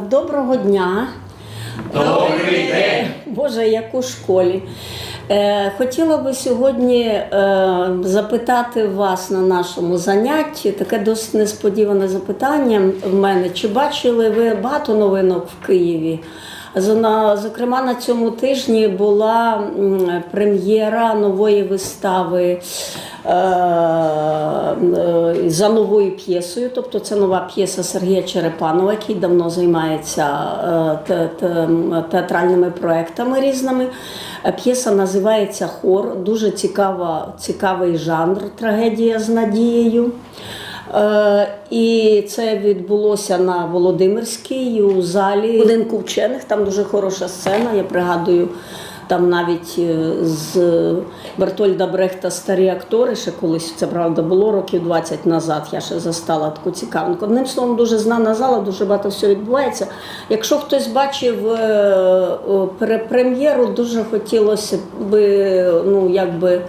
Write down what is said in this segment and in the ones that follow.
Доброго дня. Добрий день! Боже, як у школі. Е, Хотіла би сьогодні е, запитати вас на нашому занятті таке досить несподіване запитання в мене. Чи бачили ви багато новинок в Києві? Зокрема, на цьому тижні була прем'єра нової вистави е, е, за новою п'єсою. Тобто це нова п'єса Сергія Черепанова, який давно займається е, те- те- театральними проектами різними. П'єса називається Хор. Дуже цікава, цікавий жанр трагедія з надією. Е, І це відбулося на Володимирській у залі будинку вчених. Там дуже хороша сцена. Я пригадую, там навіть е, з Бертольда Брехта старі актори, ще колись це правда було років 20 назад. Я ще застала таку цікавинку. Одним словом, дуже знана зала, дуже багато всього відбувається. Якщо хтось бачив е, прем'єру, дуже хотілося би, ну якби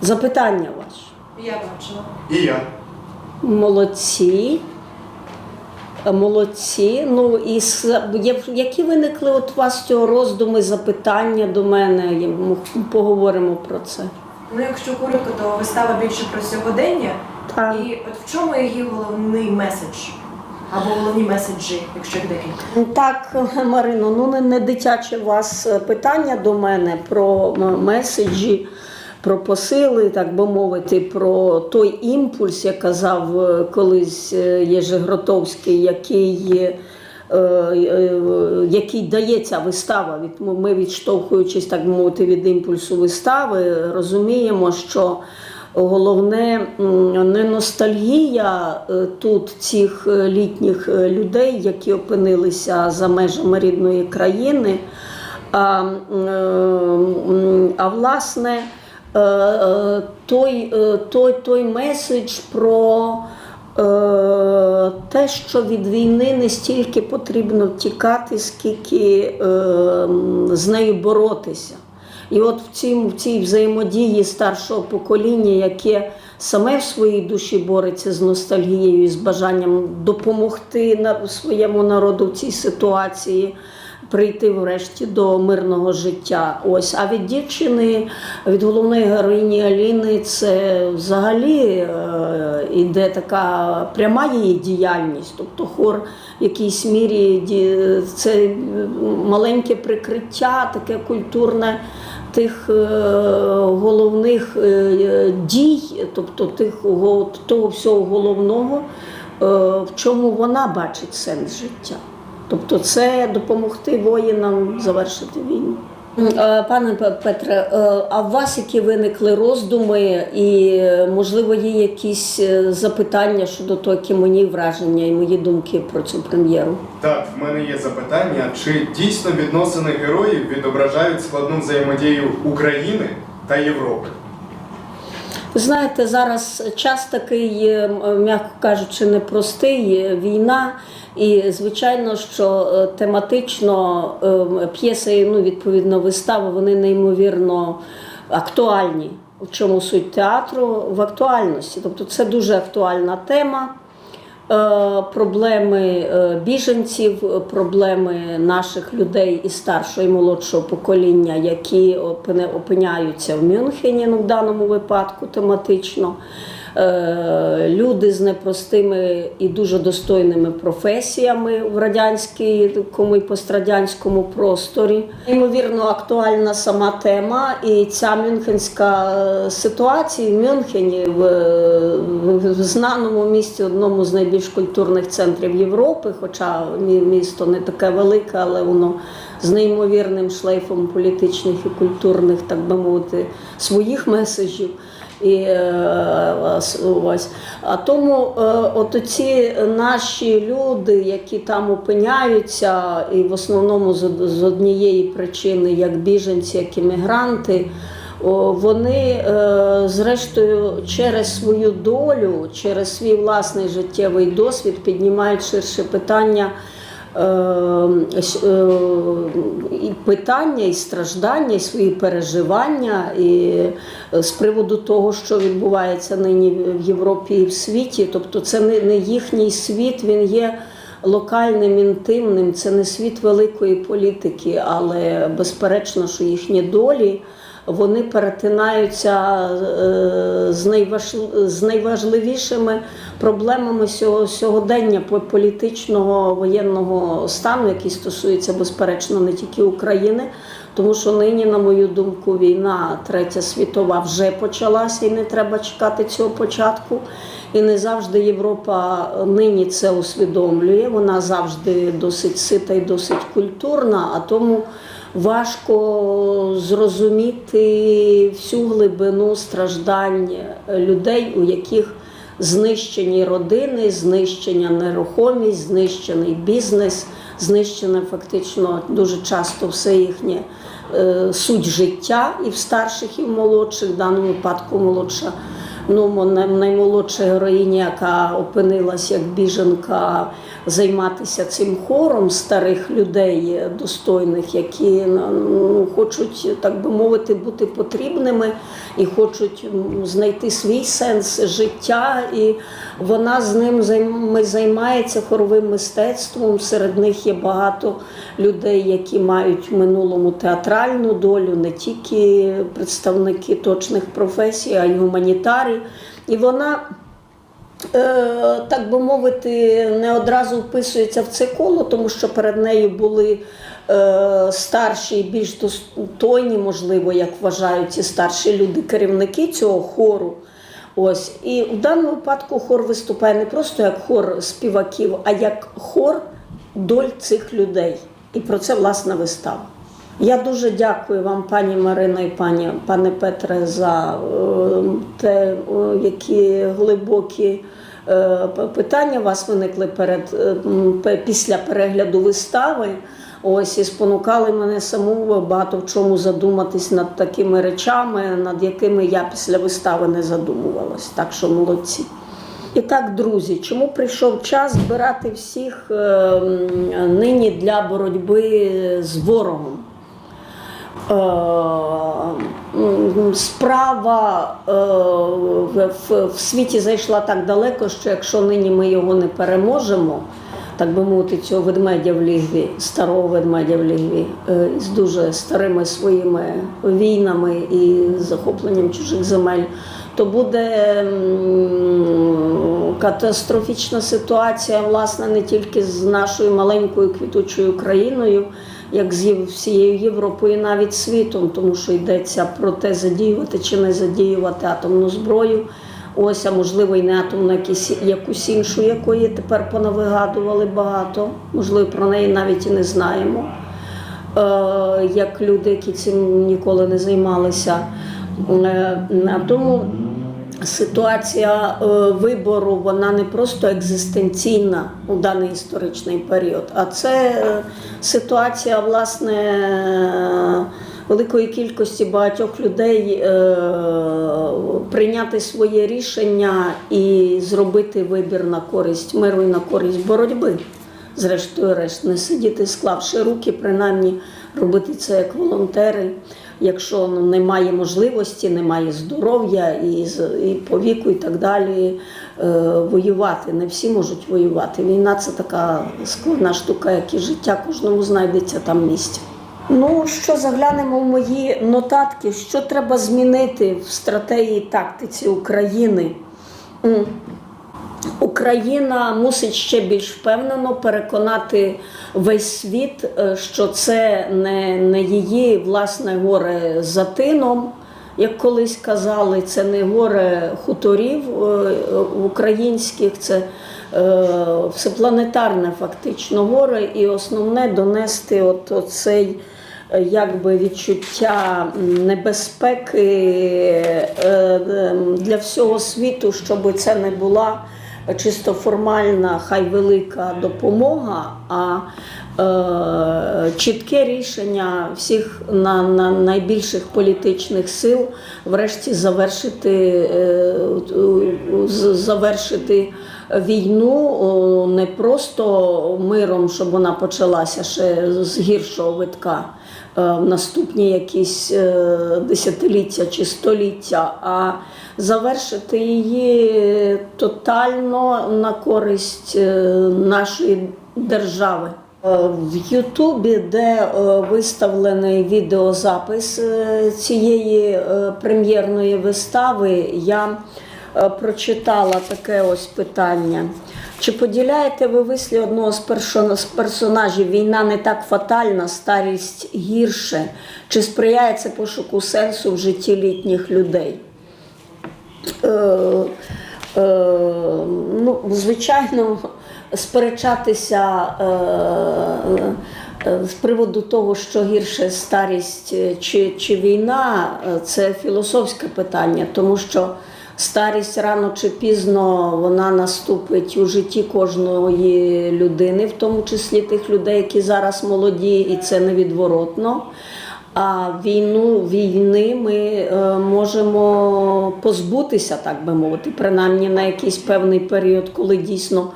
запитання ваше. Я бачила. І я. Молодці. Молодці. Ну і які виникли от у вас цього роздуми, запитання до мене? Ми поговоримо про це. Ну, якщо коротко, то вистава більше про сьогодення. Так. І от в чому її головний меседж? Або головні меседжі, якщо їх декілька. Так, Марино, ну не, не дитяче у вас е, питання до мене про меседжі, про посили, так би мовити, про той імпульс, як казав е, колись е, Єжи Гротовський, який. е, Який дає ця вистава, ми відштовхуючись так мовити від імпульсу вистави, розуміємо, що головне не ностальгія тут цих літніх людей, які опинилися за межами рідної країни, а, а власне той, е, той, той меседж про е, те, що від війни не стільки потрібно втікати, скільки е, з нею боротися. І от в цій, в цій взаємодії старшого покоління, яке саме в своїй душі бореться з ностальгією і з бажанням допомогти своєму народу в цій ситуації. Прийти врешті до мирного життя. Ось а від дівчини, від головної героїні Аліни, це взагалі е, іде така пряма її діяльність. Тобто хор в якійсь мірі це маленьке прикриття, таке культурне тих е, головних е, дій, тобто тих того всього головного, е, в чому вона бачить сенс життя. Тобто це допомогти воїнам завершити війну. Пане Петре, е, а у вас які виникли роздуми, і можливо є якісь е, запитання щодо того, які мені враження і мої думки про цю прем'єру? Так, в мене є запитання, чи дійсно відносини героїв відображають складну взаємодію України та Європи? Знаєте, зараз час такий, е, м'яко кажучи, непростий, е, війна. І звичайно, що е, тематично п'єси, ну відповідно, вистави, вони неймовірно актуальні. В чому суть театру в актуальності? Тобто це дуже актуальна тема. Е, Проблеми е, біженців, проблеми наших людей і старшого і молодшого покоління, які опиняються в Мюнхені, ну в даному випадку тематично. Е, Люди з непростими і дуже достойними професіями в радянському і пострадянському просторі. Ймовірно, актуальна сама тема, і ця мюнхенська е, ситуація в Мюнхені, в, знаному місті, одному з найбільш культурних центрів Європи, хоча мі- місто не таке велике, але воно з неймовірним шлейфом політичних і культурних, так би мовити, своїх меседжів. І, е, ось. А тому е, от ці наші люди, які там опиняються, і в основному з, однієї причини, як біженці, як іммігранти, вони е, зрештою через свою долю, через свій власний життєвий досвід піднімають ширше питання і питання, і страждання, і свої переживання, і е, з приводу того, що відбувається нині в Європі і в світі. Тобто це не їхній світ, він є локальним, інтимним. Це не світ великої політики, але безперечно, що їхні долі. Вони перетинаються е, з, найваж... з найважливішими проблемами сього- сьогодення по- політичного воєнного стану, який стосується безперечно не тільки України, тому що нині, на мою думку, війна третя світова вже почалася, і не треба чекати цього початку. І не завжди Європа нині це усвідомлює. Вона завжди досить сита і досить культурна, а тому важко зрозуміти всю глибину страждань людей, у яких знищені родини, знищення нерухомість, знищений бізнес, знищене фактично дуже часто все їхнє е, суть життя і в старших, і в молодших, в даному випадку молодша. Ну, мо- наймолодша героїня, яка опинилась як біженка, займатися цим хором старих людей достойних, які ну, хочуть, так би мовити, бути потрібними і хочуть знайти свій сенс життя. І вона з ним займ- займається хоровим мистецтвом. Серед них є багато людей, які мають в минулому театральну долю, не тільки представники точних професій, а й гуманітарії. І вона е, так би мовити, не одразу вписується в це коло, тому що перед нею були старші більш достойні, можливо, як вважають ці старші люди, керівники цього хору. Ось і в даному випадку хор виступає не просто як хор співаків, а як хор доль цих людей. І про це власна вистава. Я дуже дякую вам, пані Марина і пані, пане Петре, за е, те, е, які глибокі е, питання у вас виникли перед е, після перегляду вистави. Ось і спонукали мене саму багато в чому задуматись над такими речами, над якими я після вистави не задумувалась. Так що молодці. І так, друзі, чому прийшов час збирати всіх е, нині для боротьби з ворогом? Е, Справа е, в світі зайшла так далеко, що якщо нині ми його не переможемо, так би мовити, цього ведмедя в лігві, старого ведмедя в лігві, е, з дуже старими своїми війнами і захопленням чужих земель, то буде катастрофічна ситуація, власне, не тільки з нашою маленькою квітучою країною, як з всією Європою, навіть світом, тому що йдеться про те, задіювати чи не задіювати атомну зброю. Ось, а можливо, і не якісь, якусь іншу, якої тепер понавигадували багато. Можливо, про неї навіть і не знаємо. Е, як люди, які цим ніколи не займалися. Е, тому ситуація е, вибору вона не просто екзистенційна у даний історичний період, а це ситуація власне великої кількості багатьох людей е, прийняти своє рішення і зробити вибір на користь миру і на користь боротьби. Зрештою, решт, не сидіти, склавши руки, принаймні робити це як волонтери. Якщо ну, немає можливості, немає здоров'я і, і по віку, і так далі, е, воювати. Не всі можуть воювати. Війна це така складна штука, як і життя, кожному знайдеться там місце. Ну, що заглянемо в мої нотатки, що треба змінити в стратегії тактиці України. Україна мусить ще більш впевнено переконати весь світ, е, що це не, не її власне горе за тином, як колись казали, це не горе хуторів е, українських, це всепланетарне фактично горе, і основне донести от оцей е, якби відчуття небезпеки е, е, для всього світу, щоб це не була чисто формальна, хай велика допомога, а е, чітке рішення всіх на, на найбільших політичних сил врешті завершити, е, завершити війну не просто миром, щоб вона почалася ще з гіршого витка е, в наступні якісь е, десятиліття чи століття, а завершити її тотально на користь е, нашої держави. В Ютубі, де виставлений відеозапис цієї прем'єрної вистави, я прочитала таке ось питання. Чи поділяєте ви вислі одного з персонажів Війна не так фатальна, старість гірше? Чи сприяє це пошуку сенсу в житті літніх людей? Е, е, ну, звичайно, сперечатися е, е, з приводу того, що гірше старість е, чи, чи війна, е, це філософське питання, тому що старість рано чи пізно вона наступить у житті кожної людини, в тому числі тих людей, які зараз молоді, і це невідворотно. А війну війни ми е, можемо позбутися, так би мовити, принаймні на якийсь певний період, коли дійсно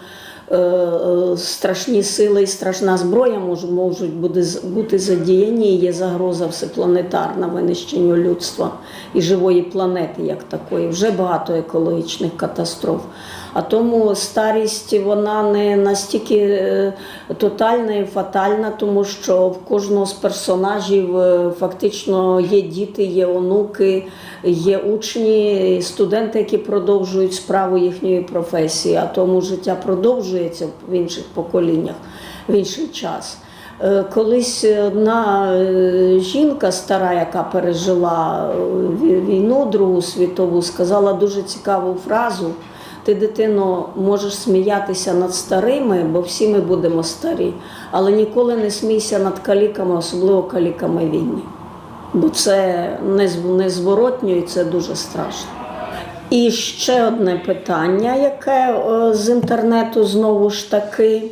страшні сили і страшна зброя можуть, бути задіяні. Є загроза всепланетарна винищенню людства і живої планети, як такої. Вже багато екологічних катастроф. А тому старість вона не настільки е, тотальна і фатальна, тому що в кожного з персонажів е, фактично є діти, є онуки, є учні, студенти, які продовжують справу їхньої професії, а тому життя продовжується в інших поколіннях в інший час. Е, Колись одна жінка стара, яка пережила війну Другу світову, сказала дуже цікаву фразу. Ти, дитино, можеш сміятися над старими, бо всі ми будемо старі, але ніколи не смійся над каліками, особливо каліками війни. Бо це незворотньо і це дуже страшно. І ще одне питання, яке е, з інтернету знову ж таки.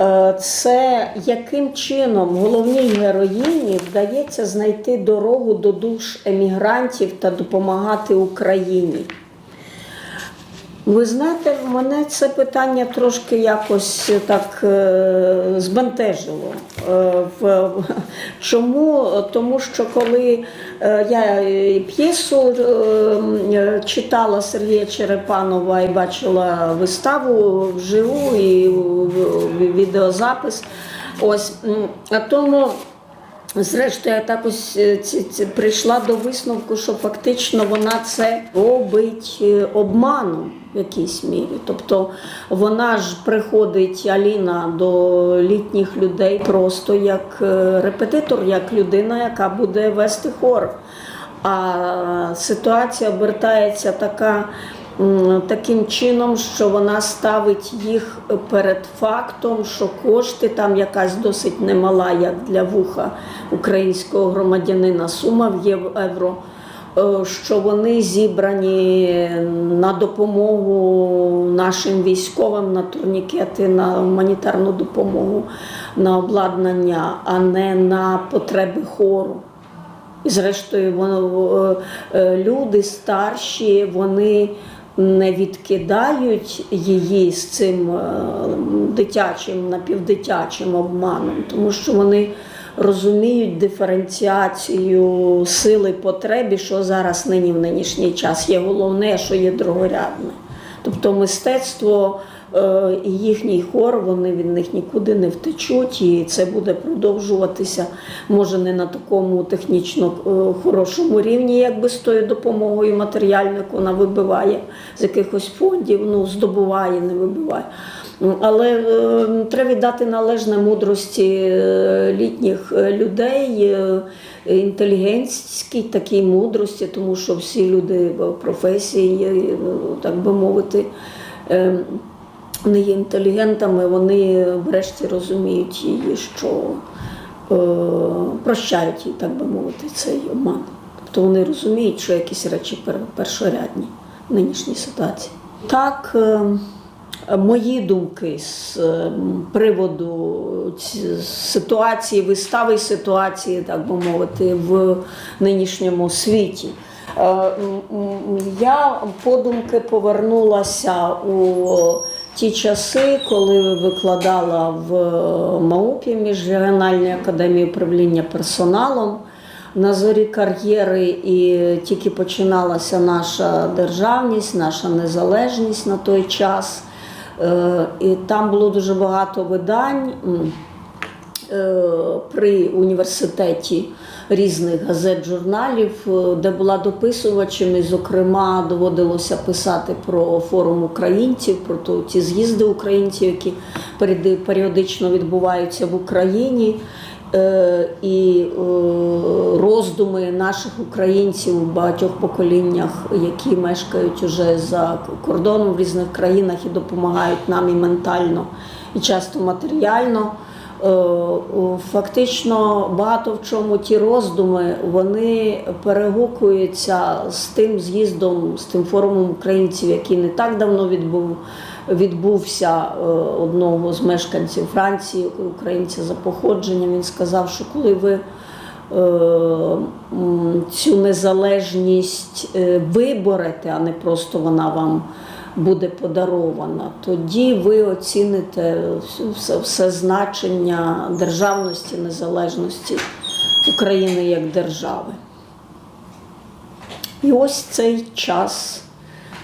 Е, Це яким чином головній героїні вдається знайти дорогу до душ емігрантів та допомагати Україні? Ви знаєте, мене це питання трошки якось так е, збентежило. Е, в- Чому? Тому що коли е, я е, п'єсу е, читала Сергія Черепанова і бачила виставу вживу і в- відеозапис, ось тому. Зрештою, я так ось е, прийшла до висновку, що фактично вона це робить е, обманом в якійсь мірі. Тобто вона ж приходить Аліна до літніх людей просто як е, репетитор, як людина, яка буде вести хор. А ситуація обертається така. Таким чином, що вона ставить їх перед фактом, що кошти там якась досить немала, як для вуха українського громадянина, сума в євро, е, що вони зібрані на допомогу нашим військовим, на турнікети, на гуманітарну допомогу, на обладнання, а не на потреби хору. І зрештою, воно, е, е, люди старші, вони не відкидають її з цим е, дитячим, напівдитячим обманом, тому що вони розуміють диференціацію сили потреб, і що зараз нині в нинішній час є головне, що є другорядне. Тобто мистецтво і їхній хор, вони від них нікуди не втечуть, і це буде продовжуватися, може не на такому технічно е, хорошому рівні, якби з тою допомогою матеріальною, вона вибиває з якихось фондів, ну здобуває, не вибиває. Але е, треба віддати належне мудрості е, літніх е, людей, е, інтелігентській такій мудрості, тому що всі люди професії, е, ну, так би мовити, е, не є інтелігентами, вони врешті розуміють її, що е, прощають їй, так би мовити, цей обман. Тобто вони розуміють, що якісь речі першорядні в нинішній ситуації. Так, е, мої думки з е, приводу ці- ситуації, вистави ситуації, так би мовити, в нинішньому світі. Е, Я подумки повернулася у ті часи, коли викладала в МАУПі Міжрегіональній академії управління персоналом. На зорі кар'єри і тільки починалася наша державність, наша незалежність на той час. Е, І там було дуже багато видань. Е, При університеті різних газет, журналів, е, де була дописувачем, і, зокрема, доводилося писати про форум українців, про ті з'їзди українців, які періоди- періодично відбуваються в Україні. Е, І роздуми наших українців у багатьох поколіннях, які мешкають уже за кордоном в різних країнах і допомагають нам і ментально, і часто матеріально. Е, Фактично багато в чому ті роздуми вони перегукуються з тим з'їздом, з тим форумом українців, який не так давно відбув, відбувся е, одного з мешканців Франції, українця за походженням. Він сказав, що коли ви е, цю незалежність виборете, а не просто вона вам буде подарована, тоді ви оціните все, все значення державності, незалежності України як держави. І ось цей час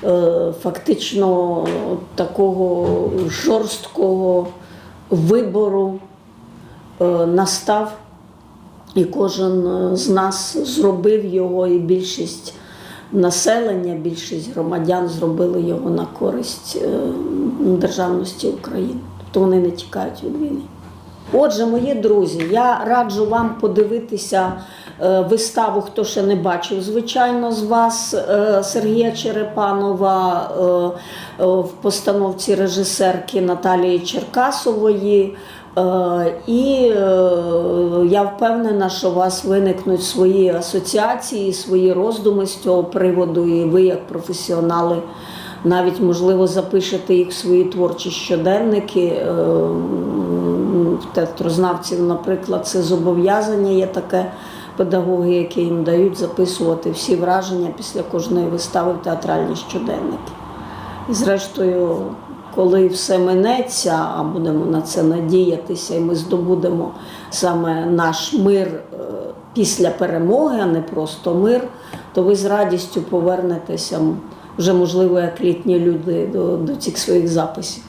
е, фактично такого жорсткого вибору е, настав, і кожен е, з нас зробив його, і більшість населення, більшість громадян зробили його на користь е, державності України. Тобто вони не тікають від війни. Отже, мої друзі, я раджу вам подивитися е, виставу, хто ще не бачив, звичайно, з вас е, Сергія Черепанова в постановці режисерки Наталії Черкасової. Е, І е, я впевнена, що у вас виникнуть свої асоціації, свої роздуми з цього приводу, і ви, як професіонали, навіть можливо запишете їх в свої творчі щоденники. Е, театрознавців, наприклад, це зобов'язання є таке педагоги, які їм дають записувати всі враження після кожної вистави в театральні щоденники. І зрештою, коли все минеться, а будемо на це надіятися, і ми здобудемо саме наш мир е, після перемоги, а не просто мир, то ви з радістю повернетеся вже, можливо, як літні люди до, до цих своїх записів.